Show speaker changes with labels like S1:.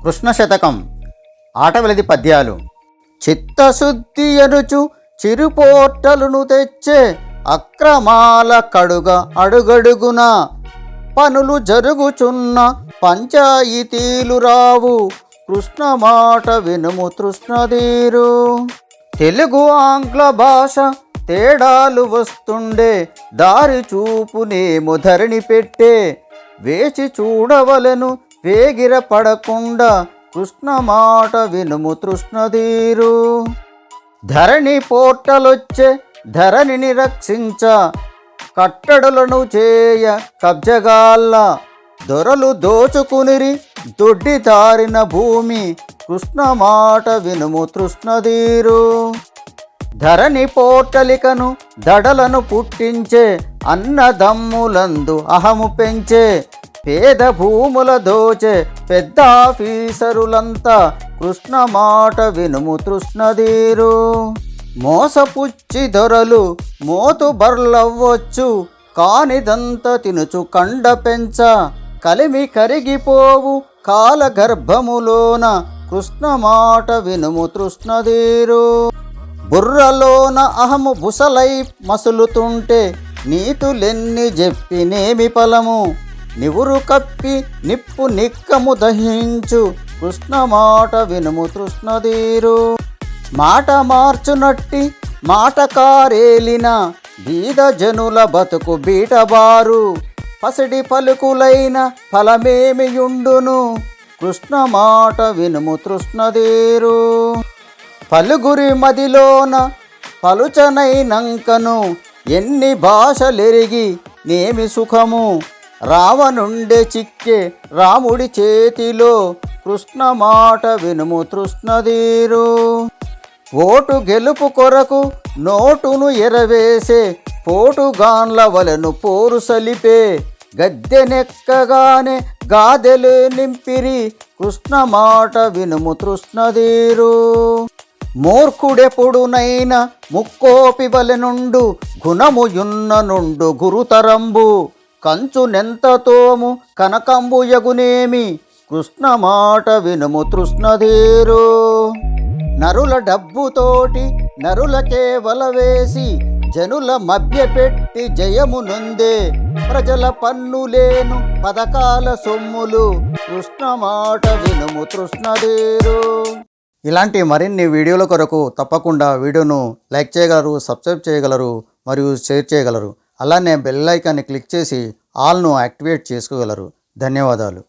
S1: కృష్ణ శతకం ఆటవెలది పద్యాలు. చిత్తశుద్ధి ఎనుచు చిరుపోట్టలును తెచ్చే అక్రమాల కడుగ అడుగడుగున పనులు జరుగుచున్న పంచాయితీలు రావు కృష్ణ మాట వినుము తృష్ణధీరు తెలుగు ఆంగ్ల భాష తేడాలు వస్తుండే దారి చూపునేమో ధరణి పెట్టే వేచి చూడవలను వేగిర పడకుండా కృష్ణ మాట వినుము తృష్ణధీరు. ధరణి పోర్టలొచ్చే ధరణిని రక్షించ కట్టడులను చేయ కబ్జగాల్ల దొరలు దోచుకునిరి దొడ్డి తారిన భూమి కృష్ణ మాట వినుము తృష్ణధీరు. ధరణి పోర్టలికను దడలను పుట్టించే అన్నదమ్ములందు అహము పెంచే పేద భూముల దోచే పెద్ద ఆఫీసరులంతా కృష్ణ మాట వినుము తృష్ణధీరు మోసపుచ్చి దొరలు మోతు బర్లవ్వచ్చు కానిదంత తినుచు కండ పెంచ. కలిమి కరిగిపోవు కాల గర్భములోన కృష్ణ మాట వినుము తృష్ణధీరు బుర్రలోన అహము బుసలై మసులుతుంటే నీతులెన్ని చెప్పినేమి ఫలము? నివురు కప్పి నిప్పు నిక్కము దహించు కృష్ణ మాట వినుము తృష్ణదీరు మాట మార్చునట్టి మాటకారేలిన బీద జనుల బతుకు బీటబారు. పసిడి పలుకులైన ఫలమేమియుండును కృష్ణ మాట వినుము తృష్ణదీరు పలుగురి మదిలోన పలుచనైనంకను ఎన్ని భాషలెరిగి నేమి సుఖము రావనుండే చిక్కే రాముడి చేతిలో కృష్ణ మాట వినుము తృష్ణదీరు. ఓటు గెలుపు కొరకు నోటును ఎరవేసే పోటుగాన్ల వలను పోరు సలిపే గద్దెనెక్కగానే గాదెలు నింపిరి కృష్ణ మాట వినుము తృష్ణదీరు. మూర్ఖుడెప్పుడునైనా ముక్కోపి నుండు గుణముయున్న నుండు గురుతరంబు. కంచునెంతతోము కనకంబు యగునేమి కృష్ణ మాట వినుము తృష్ణధీరు. నరుల డబ్బుతోటి నరులకే వలవేసి జనుల మభ్యపెట్టి జయము నొందే ప్రజల పన్నులేను పథకాల సొమ్ములు కృష్ణ మాట వినుము తృష్ణధీరు. ఇలాంటి మరిన్ని వీడియోల కొరకు తప్పకుండా వీడియోను లైక్ చేయగలరు సబ్స్క్రైబ్ చేయగలరు మరియు షేర్ చేయగలరు. అలానే బెల్ ఐకాన్ని క్లిక్ చేసి ఆల్ను యాక్టివేట్ చేసుకోగలరు. ధన్యవాదాలు.